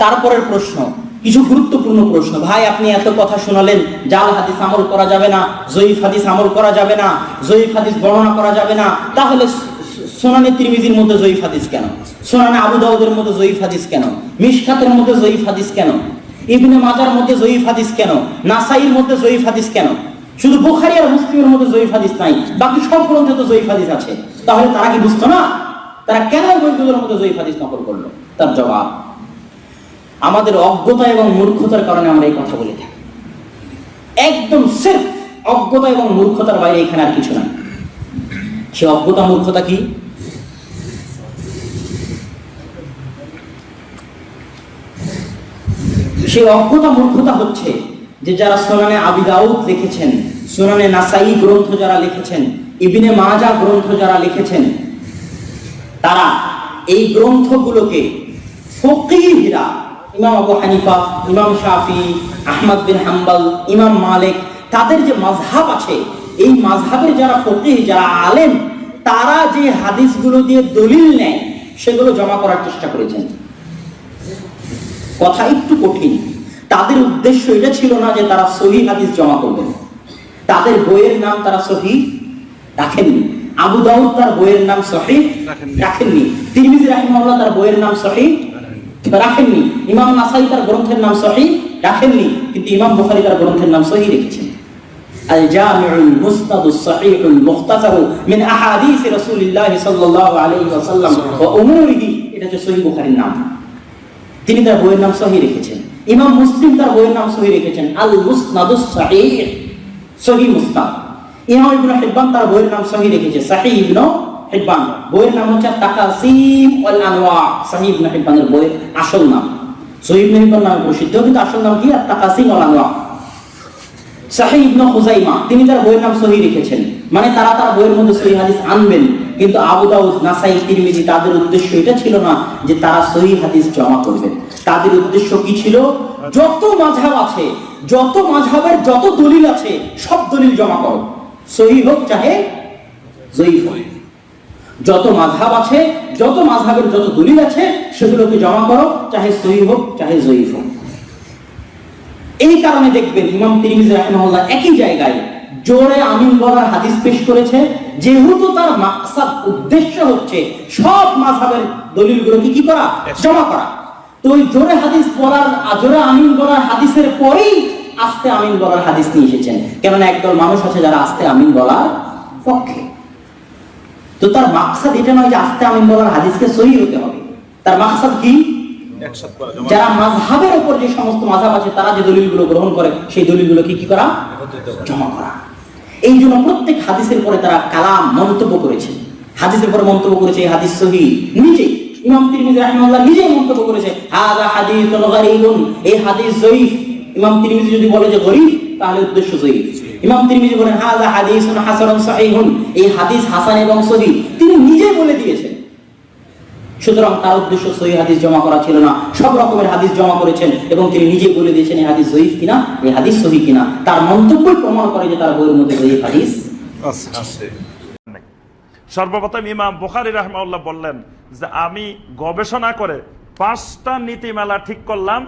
তারপরের প্রশ্ন কিছু গুরুত্বপূর্ণ প্রশ্ন ভাই আপনি এত কথা শোনালেন জাল হাদিস আমল করা যাবে না জয়ীফ হাদিস আমল করা যাবে না জয়ীফ হাদিস বর্ণনা করা যাবে না তাহলে সোনানে ত্রিমিজির মধ্যে জয়ীফ হাদিস কেন সোনানে আবু দাউদের মধ্যে জয়ীফ হাদিস কেন মিশকাতের মধ্যে জয়ীফ হাদিস কেন ইবনে মাজার মধ্যে জয়ীফ হাদিস কেন নাসাইর মধ্যে জয়ীফ হাদিস কেন শুধু বুখারি আর মুসলিমের মধ্যে জয়ীফ হাদিস নাই বাকি সব গ্রন্থে তো জয়ীফ হাদিস আছে তাহলে তারা কি বুঝতো না তারা কেন ওই মধ্যে জয়ীফ হাদিস নকল করল তার জবাব আমাদের অজ্ঞতা এবং মূর্খতার কারণে আমরা এই কথা বলে থাকি। একদম সির্ফ অজ্ঞতা এবং মূর্খতার বাইরে এখানে আর কিছু নাই। সে অজ্ঞতা, মূর্খতা কি? সেই অজ্ঞতা, মূর্খতা হচ্ছে যে যারা সোনানে আবিদাউদ লিখেছেন, সোনানে নাসাই গ্রন্থ যারা লিখেছেন, ইবিনে মাজা গ্রন্থ যারা লিখেছেন, তারা এই গ্রন্থগুলোকে ফকিহিরা ইমাম আবু হানিফা ইমাম শাফি আহমদ বিন হাম্বল ইমাম মালিক তাদের যে মাযহাব আছে এই মাযহাবের যারা ফকিহ যারা আলেম তারা যে হাদিসগুলো দিয়ে দলিল নেয় সেগুলো জমা করার চেষ্টা করেছেন। কথা একটু কঠিন। তাদের উদ্দেশ্য এটা ছিল না যে তারা সহি হাদিস জমা করবেন। তাদের বইয়ের নাম তারা সহি রাখেননি। আবু দাউদ তার বইয়ের নাম সহি রাখেননি। তিরমিজি রাহিমাহুল্লাহ তার বইয়ের নাম সহি রাখেননি ইমাম নাসাই তার গ্রন্থের নাম সহি রাখেননি কিন্তু ইমাম বুখারী তার গ্রন্থের নাম সহি রেখেছেন الجامع المسند الصحيح المختصر من احاديث رسول الله صلى الله عليه وسلم واموره এটা হচ্ছে সহি বুখারীর নাম তিনি তার বইয়ের নাম সহি রেখেছেন ইমাম মুসলিম তার বইয়ের নাম সহি রেখেছেন আল মুসনাদুস সহিহ সহি মুসনাদ ইমাম ইবনে হিব্বান তার বইয়ের নাম সহি রেখেছে সহি ইবনে হিব্বান বইয়ের নাম হচ্ছে তাকাসিম ওয়াল আনওয়া। সহি ইবনে হিব্বানের বইয়ের আসল নাম। সহি ইবনে হিব্বান নামে প্রসিদ্ধ, কিন্তু আসল নাম কি? আর তাকাসিম ওয়াল আনওয়া। সাহি ইবনে খুজাইমা, তিনি তার বইয়ের নাম সহি রেখেছেন। মানে তারা তার বইয়ের মধ্যে সহি হাদিস আনবেন। কিন্তু আবু দাউদ, নাসাই, তিরমিজি, তাদের উদ্দেশ্য এটা ছিল না যে তারা সহি হাদিস জমা করবেন। তাদের উদ্দেশ্য কি ছিল? যত মাঝহাব আছে, যত মাঝহাবের যত দলিল আছে, সব দলিল জমা করো। সহি হোক চাহে, জয়ীফ হোক। যত মাঝহাব আছে, যত মাঝহাবের যত দলিল আছে, সেগুলোকে জমা করো, চাহে সহি হোক, চাহে জয়ীফ হোক। এই কারণে দেখবেন ইমাম তিরমিজি রাহিমাহুল্লাহ একই জায়গায় জোরে আমিন বলার হাদিস পেশ করেছে, যেহেতু তার মাকসাদ উদ্দেশ্য হচ্ছে সব মাযহাবের দলিলগুলোকে কি করা? জমা করা। তো ওই জোরে হাদিস বলার, জোরে আমিন বলার হাদিসের পরেই আস্তে আমিন বলার হাদিস নিয়ে এসেছেন। কেননা একদল মানুষ আছে যারা আস্তে আমিন বলার পক্ষে। তো তার মাকসাদ এটা নয় যে আস্তে আমিন বলার হাদিসকে সহি হতে হবে। তার মাকসাদ কি? যারা মাযহাবের উপর যে সমস্ত আছে তারা যে দলিলগুলো গ্রহণ করে সেই কি করা? করা। জমা করা। এই জন্য প্রত্যেক হাদিসের পরে তারা কালাম মন্তব্য করেছে। হাদিসের পরে মন্তব্য করেছে এই হাদিস সহি। নিজে ইমাম তিরমিজি রাহিমাহুল্লাহ নিজেই মন্তব্য করেছে হাদিসুন গরীবুন এই হাদিস জয়ীফ। ইমাম তিরমিজি যদি বলে যে গরিব তাহলে উদ্দেশ্য জয়ীফ। ইমাম তিরমিজি বলেন হাদিসুন হাসানুন সহিহুন। এই হাদিস হাসান এবং সহি তিনি নিজেই বলে দিয়েছেন। সুতরাং তার উদ্দেশ্য সহি হাদিস জমা করা ছিল না। সব রকমের হাদিস জমা করেছেন এবং তিনি নিজে বলে দিয়েছেন এই হাদিস জয়ীফ কিনা? এই হাদিস সহি কিনা? তার মন্তব্যই প্রমাণ করে যে তার বইয়ের মধ্যে জয়ীফ হাদিস সর্বপ্রথম ইমাম বুখারি রহমাউল্লাহ বললেন যে আমি গবেষণা করে পাঁচটা নীতিমালা ঠিক করলাম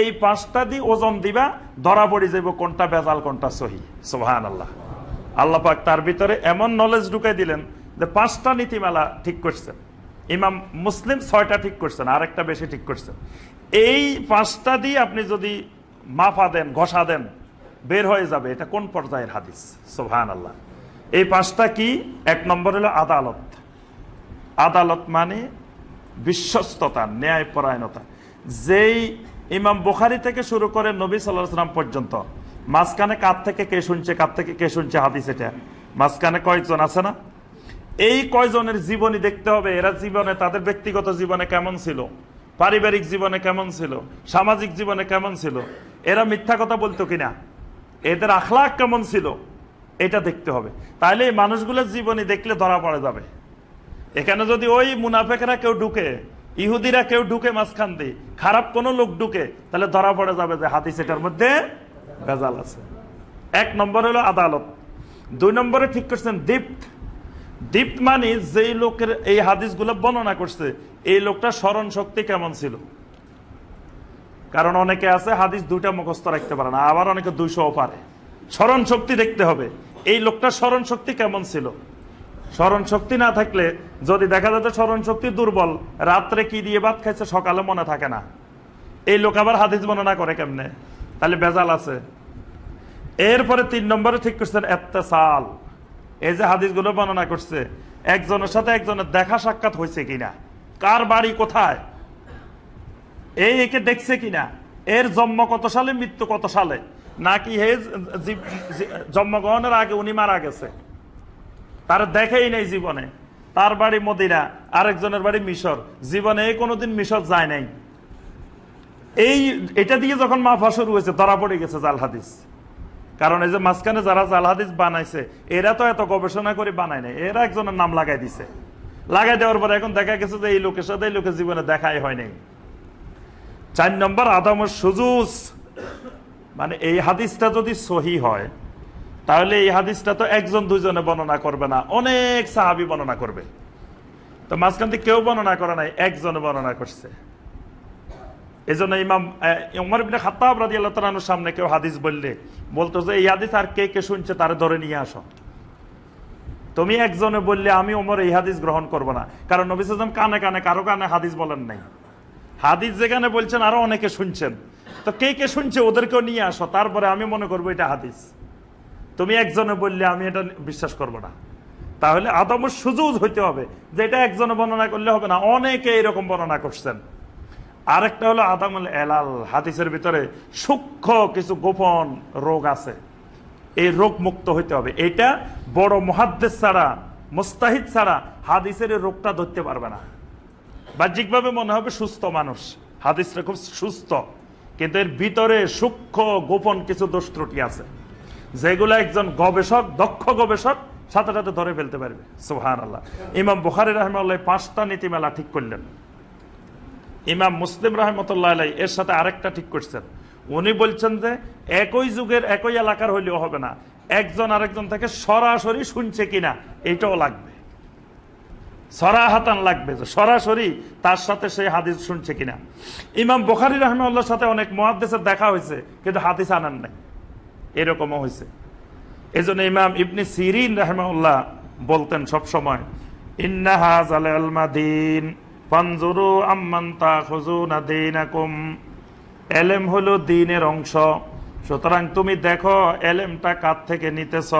এই পাঁচটা দিয়ে ওজন দিবা, ধরা পড়ে যাইব কোনটা বেজাল, কোনটা সহি। সোহান আল্লাহ আল্লাহ পাক তার ভিতরে এমন নলেজ ঢুকাই দিলেন যে পাঁচটা নীতিমালা ঠিক করছেন ইমাম মুসলিম ছয়টা ঠিক করছেন আর একটা বেশি ঠিক করছেন এই পাঁচটা দিয়ে আপনি যদি মাফা দেন, ঘষা দেন, বের হয়ে যাবে। এটা কোন পর্যায়ের হাদিস? সোহান আল্লাহ এই পাঁচটা কি? এক নম্বর হলো আদালত। আদালত মানে বিশ্বস্ততা, ন্যায়পরায়ণতা। যেই ইমাম বুখারি থেকে শুরু করে নবী সাল্লাহ সাল্লাম পর্যন্ত। মাঝখানে কার থেকে কে শুনছে, কার থেকে কে শুনছে হাদিস এটা? মাঝখানে কয়েকজন আছে না? এই কয়জনের জীবনী দেখতে হবে, এরা জীবনে, তাদের ব্যক্তিগত জীবনে কেমন ছিল? পারিবারিক জীবনে কেমন ছিল? সামাজিক জীবনে কেমন ছিল? এরা মিথ্যা কথা বলতো কিনা? এদের আখলাক কেমন ছিল? এটা দেখতে হবে। তাহলে এই মানুষগুলোর জীবনী দেখলে ধরা পড়ে যাবে। এখানে যদি ওই মুনাফেকরা কেউ ঢুকে ইহুদিরা কেউ ঢুকে মাঝখান দিয়ে, খারাপ কোনো লোক ঢুকে, তাহলে ধরা পড়ে যাবে যে হাদিস এটার মধ্যে ভেজাল আছে। এক নম্বর হলো আদালত। দুই নম্বরে ঠিক করছেন দীপ্ত। দীপ্ত মানে যেই লোকের এই হাদিসগুলো বর্ণনা করছে, এই লোকটা স্মরণ শক্তি কেমন ছিল? কারণ অনেকে আছে হাদিস দুইটা মুখস্থ রাখতে পারে না, আবার অনেকে দুইশো পারে। স্মরণ শক্তি দেখতে হবে। এই লোকটার স্মরণ শক্তি কেমন ছিল? স্মরণ শক্তি না থাকলে, যদি দেখা যেত স্মরণ শক্তি দুর্বল, রাত্রে কি দিয়ে ভাত খাইছে সকালে মনে থাকে না। এই লোক আবার হাদিস বর্ণনা করে কেমনে? তাহলে বেজাল আছে। এরপরে তিন নম্বরে ঠিক করছেন, এত্তেসাল। এই যে হাদিসগুলো বর্ণনা করছে, একজনের সাথে একজনের দেখা সাক্ষাৎ হয়েছে কিনা? কার বাড়ি কোথায়? এই একে দেখছে কিনা? এর জন্ম কত সালে, মৃত্যু কত সালে? নাকি হে জন্মগ্রহণের আগে উনি মারা গেছে? তার দেখেই নেই জীবনে। তার বাড়ি মদিনা, আরেকজনের বাড়ি মিশর। জীবনে কোনোদিন মিশর যায় নাই। এই, এটা দিয়ে যখন মাফা শুরু হয়েছে, ধরা পড়ে গেছে জাল হাদিস। কারণ এই যে মাঝখানে যারা জাল হাদিস বানাইছে, এরা তো এত গবেষণা করে বানায় নাই। এরা একজনের নাম লাগাই দিছে। লাগাই দেওয়ার পরে এখন দেখা গেছে যে এই লোকের সাথে এই লোকের জীবনে দেখাই হয় নাই। চার নম্বর, আদমের সুজুস মানে এই হাদিসটা যদি সহি হয় তাহলে এই হাদিসটা তো একজন দুজনে বর্ণনা করবে না, অনেক সাহাবি বর্ণনা করবে। তো মাঝখান থেকে কেউ বর্ণনা করে নাই একজনে বর্ণনা করছে। এই জন্য ইমাম উমর ইবনে খাত্তাব রাদিয়াল্লাহু তাআলার সামনে কেউ হাদিস বললে, বলতো যে, এই হাদিস আর কে কে শুনছে তারে ধরে নিয়ে আসো। তুমি একজনে বললে, আমি ওমর এই হাদিস গ্রহণ করব না। কারণ নবী সাল্লাল্লাহু কানে কানে, কারও কানে হাদিস বলেন নাই। হাদিস যেখানে বলছেন, আরও অনেকে শুনছেন। তো কে কে শুনছে ওদেরকেও নিয়ে আসো, তারপরে আমি মনে করব এটা হাদিস। তুমি একজনে বললে, আমি এটা বিশ্বাস করব না। তাহলে আদমের সুযোগ হইতে হবে যে এটা একজনে বর্ণনা করলে হবে না। অনেকে এরকম বর্ণনা করছেন। আরেকটা হলো আদামুল এলাল। হাদিসের ভিতরে সূক্ষ্ম কিছু গোপন রোগ আছে। এই রোগ মুক্ত হইতে হবে। এটা বড় মহাদ্দেশ ছাড়া, মুস্তাহিদ ছাড়া হাদিসের রোগটা ধরতে পারবে না। বাহ্যিকভাবে মনে হবে সুস্থ মানুষ। হাদিসটা খুব সুস্থ। কিন্তু এর ভিতরে সূক্ষ্ম গোপন কিছু দোষ ত্রুটি আছে। যেগুলো একজন গবেষক, দক্ষ গবেষক, সাথে সাথে ধরে ফেলতে পারবে। সুহান আল্লাহ ইমাম বুখারি রহমাল্লাহ পাঁচটা নীতিমেলা ঠিক করলেন। ইমাম মুসলিম রহমতুল্লাহ এর সাথে আরেকটা ঠিক করছেন। উনি বলছেন যে, একই যুগের একই এলাকার হইলেও হবে না। একজন আরেকজন থেকে সরাসরি শুনছে কিনা, এইটাও লাগবে। সরাহাতান লাগবে যে, সরাসরি তার সাথে সেই হাদিস শুনছে কিনা। ইমাম বুখারি রহমাল্লাহর সাথে অনেক মহাদ্দেশের দেখা হয়েছে, কিন্তু হাদিস আনান নাই। এরকমও হয়েছে। এই জন্য ইমাম ইবনি সিরিন রহমাউল্লাহ বলতেন সব সময় ইন্নাহাজ আল মাদিন পানজুরু আম্মান তাখুজুনা দীনাকুম। এলেম হলো দিনের অংশ। সুতরাং তুমি দেখো, এলেমটা কার থেকে নিতেছ?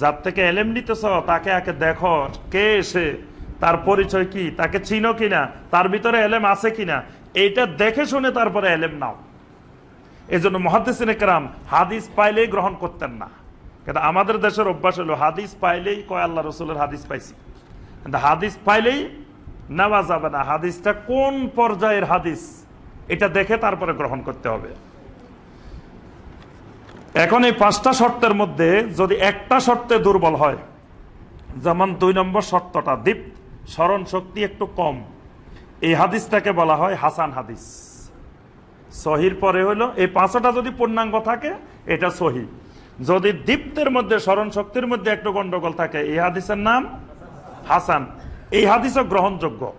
যার থেকে এলেম নিতেছ, তাকে আগে দেখো, কে এসে তার পরিচয় কি, তাকে চিনো কিনা, তার ভিতরে এলেম আছে কিনা, এইটা দেখে শুনে তারপরে এলেম নাও। এই জন্য মহাদিসিন একরাম হাদিস পাইলেই গ্রহণ করতেন না। কিন্তু আমাদের দেশের অভ্যাস হলো হাদিস পাইলেই কয় আল্লাহ রসুলের হাদিস পাইছি। কিন্তু হাদিস পাইলেই নেওয়া যাবে না। হাদিসটা কোন পর্যায়ের হাদিস, এটা দেখে তারপরে গ্রহণ করতে হবে। এখন এই পাঁচটা শর্তের মধ্যে যদি একটা শর্তে দুর্বল হয়, যেমন দুই নম্বর শর্তটা দীপ স্মরণ শক্তি একটু কম। এই হাদিসটাকে বলা হয় হাসান হাদিস। সহির পরে হলো এই পাঁচটা যদি পূর্ণাঙ্গ থাকে, এটা সহি। যদি দীপ্তের মধ্যে, স্মরণ শক্তির মধ্যে একটু গন্ডগোল থাকে, এই হাদিসের নাম হাসান। এই হাদিসও গ্রহণযোগ্য।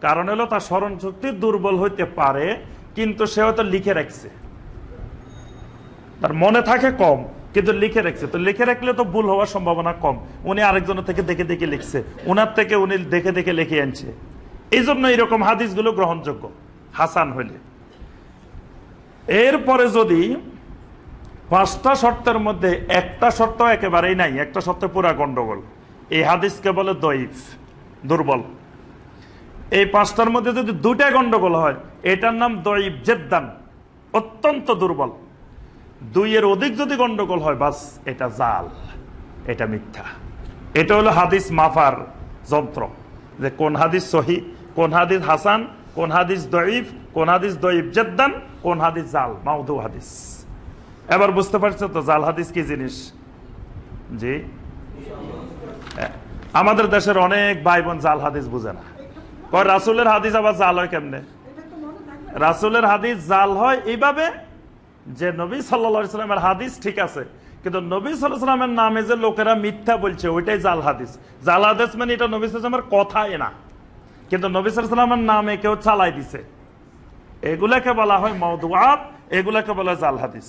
কারণ হলো, তার স্মরণ শক্তি দুর্বল হইতে পারে, কিন্তু সে হয়তো লিখে রাখছে। তার মনে থাকে কম, কিন্তু লিখে রাখছে। তো লিখে রাখলে তো ভুল হওয়ার সম্ভাবনা কম। উনি আরেকজনের থেকে দেখে দেখে লিখছে। উনার থেকে উনি দেখে দেখে লিখে আনছে। এই জন্য এরকম হাদিসগুলো গ্রহণযোগ্য, হাসান হইলে। এরপরে যদি পাঁচটা শর্তের মধ্যে একটা শর্ত একেবারেই নাই, একটা শর্তে পুরা গন্ডগোল। এই হাদিসকে বলে দইফ দুর্বল। এই পাঁচটার মধ্যে যদি দুটা গন্ডগোল হয়, এটার নাম দইফ জেদ্দান, অত্যন্ত দুর্বল। দুইয়ের অধিক যদি গন্ডগোল হয়, বাস এটা জাল, এটা মিথ্যা। এটা হলো হাদিস মাফার যন্ত্র, যে কোন হাদিস সহি, কোন হাদিস হাসান কোন হাদিস দইফ কোন হাদিস দইফ জেদ্দান, কোন হাদিস জাল মাউদু হাদিস। এবার বুঝতে পারছ তো জাল হাদিস কি জিনিস? জি। আমাদের দেশের অনেক ভাই বোন জাল হাদিস বুঝে না। কয়, রাসুলের হাদিস আবার জাল হয় কেমনে? রাসুলের হাদিস জাল হয় এইভাবে যে নবী সাল্লা সাল্লামের হাদিস ঠিক আছে, কিন্তু নবী সাল্লামের নামে যে লোকেরা মিথ্যা বলছে, ওইটাই জাল হাদিস। জাল হাদিস মানে এটা নবী সাল্লামের কথাই না। কিন্তু নবী সাল্লামের নামে কেউ চালাই দিছে। এগুলাকে বলা হয় মৌদুয়াত এগুলাকে বলা হয় জাল হাদিস।